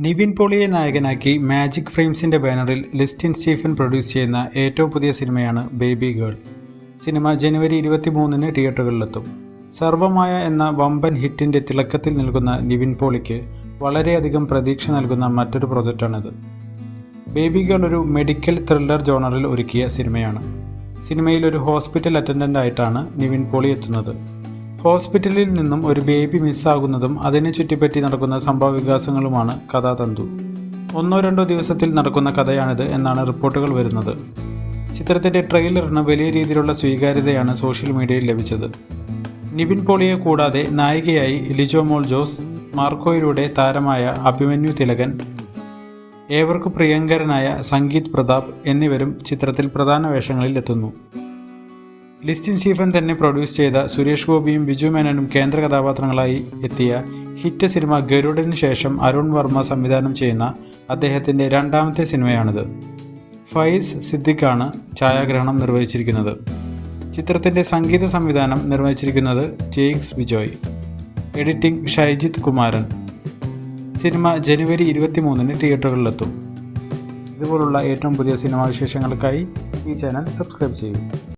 നിവിൻ പോളിയെ നായകനാക്കി മാജിക് ഫ്രെയിംസിന്റെ ബാനറിൽ Listin Stephen produce ചെയ്യുന്ന ഏറ്റവും പുതിയ സിനിമയാണ് ബേബി ഗേൾ. സിനിമ ജനുവരി ഇരുപത്തി മൂന്നിന് തിയേറ്ററുകളിലെത്തും. സർവമായ എന്ന വമ്പൻ ഹിറ്റിന്റെ തിളക്കത്തിൽ നിൽക്കുന്ന നിവിൻ പോളിക്ക് വളരെയധികം പ്രതീക്ഷ നൽകുന്ന മറ്റൊരു പ്രൊജക്റ്റാണിത്. ബേബി ഗേൾ ഒരു മെഡിക്കൽ ത്രില്ലർ ജോണറിൽ ഒരുക്കിയ സിനിമയാണ്. സിനിമയിൽ ഒരു ഹോസ്പിറ്റൽ അറ്റൻഡന്റ് ആയിട്ടാണ് നിവിൻ പോളി എത്തുന്നത്. ഹോസ്പിറ്റലിൽ നിന്നും ഒരു ബേബി മിസ്സാകുന്നതും അതിനെ ചുറ്റിപ്പറ്റി നടക്കുന്ന സംഭവ വികാസങ്ങളുമാണ് കഥാതന്തു. ഒന്നോ രണ്ടോ ദിവസത്തിൽ നടക്കുന്ന കഥയാണിത് എന്നാണ് റിപ്പോർട്ടുകൾ വരുന്നത്. ചിത്രത്തിന്റെ ട്രെയിലറിന് വലിയ രീതിയിലുള്ള സ്വീകാര്യതയാണ് സോഷ്യൽ മീഡിയയിൽ ലഭിച്ചത്. നിവിൻ പോളിയെ കൂടാതെ നായികയായി ലിജോ മോൾ ജോസ് മാർക്കോയിലൂടെ താരമായ അഭിമന്യു തിലകൻ ഏവർക്കു പ്രിയങ്കരനായ സംഗീത് പ്രതാപ് എന്നിവരും ചിത്രത്തിൽ പ്രധാന വേഷങ്ങളിൽ എത്തുന്നു. ലിസ്റ്റിൻ സ്റ്റീഫൻ തന്നെ പ്രൊഡ്യൂസ് ചെയ്ത സുരേഷ് ഗോപിയും ബിജു മേനനും കേന്ദ്ര കഥാപാത്രങ്ങളായി എത്തിയ ഹിറ്റ് സിനിമ ഗരുഡിന് ശേഷം അരുൺ വർമ്മ സംവിധാനം ചെയ്യുന്ന അദ്ദേഹത്തിന്റെ രണ്ടാമത്തെ സിനിമയാണിത്. ഫൈസ് സിദ്ദിഖാണ് ഛായാഗ്രഹണം നിർവഹിച്ചിരിക്കുന്നത്. ചിത്രത്തിന്റെ സംഗീത സംവിധാനം നിർവഹിച്ചിരിക്കുന്നത് ജെയ്ക്സ് ബിജോയ്. എഡിറ്റിംഗ് ഷൈജിത് കുമാരൻ. സിനിമ ജനുവരി ഇരുപത്തി മൂന്നിന് തിയേറ്ററുകളിലെത്തും. ഇതുപോലുള്ള ഏറ്റവും പുതിയ സിനിമാ വിശേഷങ്ങൾക്കായി ഈ ചാനൽ സബ്സ്ക്രൈബ് ചെയ്യൂ.